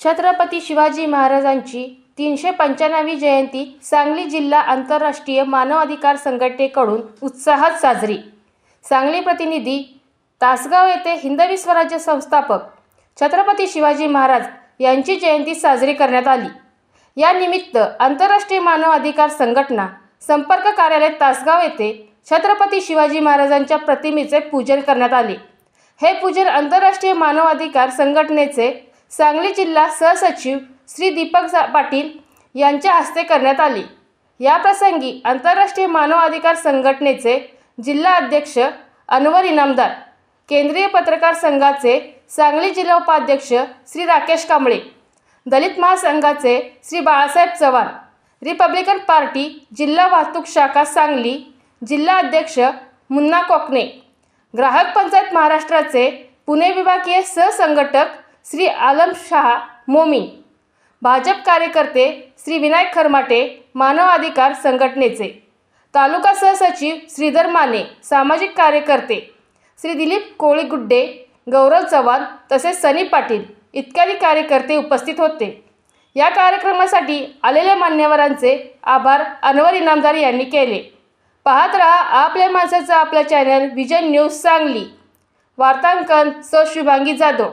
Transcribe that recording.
छत्रपती शिवाजी महाराजांची तीनशे पंच्याण्णवी जयंती सांगली जिल्हा आंतरराष्ट्रीय मानवाधिकार संघटनेकडून उत्साहात साजरी. सांगली प्रतिनिधी तासगाव येथे हिंदवी स्वराज्य संस्थापक छत्रपती शिवाजी महाराज यांची जयंती साजरी करण्यात आली. या निमित्त आंतरराष्ट्रीय मानव अधिकार संघटना संपर्क कार्यालय तासगाव येथे छत्रपती शिवाजी महाराजांच्या प्रतिमेचे पूजन करण्यात आले. हे पूजन आंतरराष्ट्रीय मानव अधिकार संघटनेचे सांगली जिल्हा सहसचिव श्री दीपक जा- पाटील यांच्या हस्ते करण्यात आली. या प्रसंगी आंतरराष्ट्रीय मानव अधिकार संघटनेचे जिल्हा अध्यक्ष अनवर इनामदार केंद्रीय पत्रकार संघाचे सांगली जिल्हा उपाध्यक्ष श्री राकेश कांबळे दलित महासंघाचे श्री बाळासाहेब चव्हाण रिपब्लिकन पार्टी जिल्हा वाहतूक शाखा सांगली जिल्हा अध्यक्ष मुन्ना कोकणे ग्राहक पंचायत महाराष्ट्राचे पुणे विभागीय सहसंघटक श्री आलम शहा मोमीन. भाजप कार्यकर्ते श्री विनायक खरमाटे मानव अधिकार संघटनेचे. तालुका सहसचिव श्रीधर माने सामाजिक कार्यकर्ते. श्री दिलीप कोळीगुड्डे गौरव चव्हाण तसेच सनी पाटील इत्यादी कार्यकर्ते उपस्थित होते. या कार्यक्रमासाठी आलेल्या मान्यवरांचे आभार अनवर इनामदार यांनी केले. पाहत रहा आपल्या माणसाचं आपलं चॅनल विजन न्यूज सांगली. वार्तांकन सौ शुभांगी जाधव.